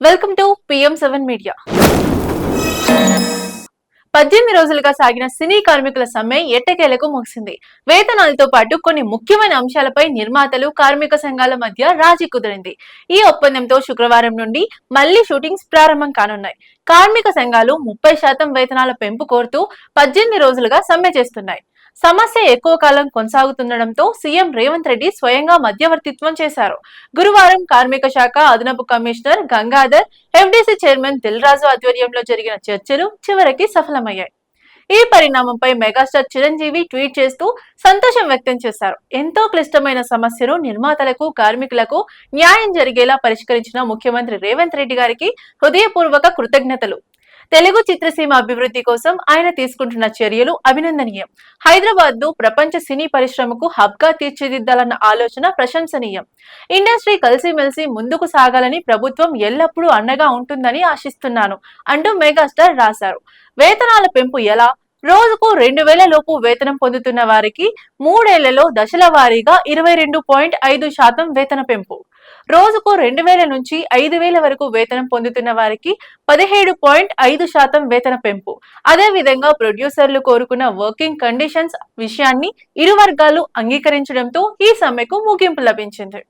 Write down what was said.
Welcome to PM seven media పద్దెనిమిది రోజులుగా సాగిన సినీ కార్మికుల సమ్మె ఎట్టకేలకు ముగిసింది. వేతనాలతో పాటు కొన్ని ముఖ్యమైన అంశాలపై నిర్మాతలు కార్మిక సంఘాల మధ్య రాజీ కుదిరింది. ఈ ఒప్పందంతో శుక్రవారం నుండి మళ్ళీ షూటింగ్స్ ప్రారంభం కానున్నాయి. కార్మిక సంఘాలు ముప్పై శాతం వేతనాల పెంపు కోరుతూ పద్దెనిమిది రోజులుగా సమ్మె చేస్తున్నాయి. సమస్య ఎక్కువ కాలం కొనసాగుతుండటంతో సీఎం రేవంత్ రెడ్డి స్వయంగా మధ్యవర్తిత్వం చేశారు. గురువారం కార్మిక శాఖ అదనపు commissioner Gangadhar FDC chairman Dil Raju ఆధ్వర్యంలో జరిగిన చర్చలు చివరికి సఫలమయ్యాయి. ఈ పరిణామంపై మెగాస్టార్ చిరంజీవి ట్వీట్ చేస్తూ సంతోషం వ్యక్తం చేశారు. ఎంతో క్లిష్టమైన సమస్యను నిర్మాతలకు కార్మికులకు న్యాయం జరిగేలా పరిష్కరించిన ముఖ్యమంత్రి రేవంత్ రెడ్డి గారికి హృదయపూర్వక కృతజ్ఞతలు. తెలుగు చిత్రసీమ అభివృద్ధి కోసం ఆయన తీసుకుంటున్న చర్యలు అభినందనీయం. హైదరాబాద్ను ప్రపంచ సినీ పరిశ్రమకు హబ్గా తీర్చిదిద్దాలన్న ఆలోచన ప్రశంసనీయం. ఇండస్ట్రీ కలిసిమెలిసి ముందుకు సాగాలని ప్రభుత్వం ఎల్లప్పుడూ అండగా ఉంటుందని ఆశిస్తున్నాను అంటూ మెగాస్టార్ రాశారు. వేతనాల పెంపు ఎలా? రోజుకు రెండు వేల లోపు వేతనం పొందుతున్న వారికి మూడేళ్ళలో దశల వారీగా ఇరవై రెండు పాయింట్ ఐదు శాతం వేతన పెంపు. రోజుకు రెండు వేల నుంచి ఐదు వేల వరకు వేతనం పొందుతున్న వారికి పదిహేడు పాయింట్ ఐదు శాతం వేతన పెంపు. అదే విధంగా ప్రొడ్యూసర్లు కోరుకున్న వర్కింగ్ కండిషన్స్ విషయాన్ని ఇరు వర్గాలు అంగీకరించడంతో ఈ సమ్మెకు ముగింపు లభించింది.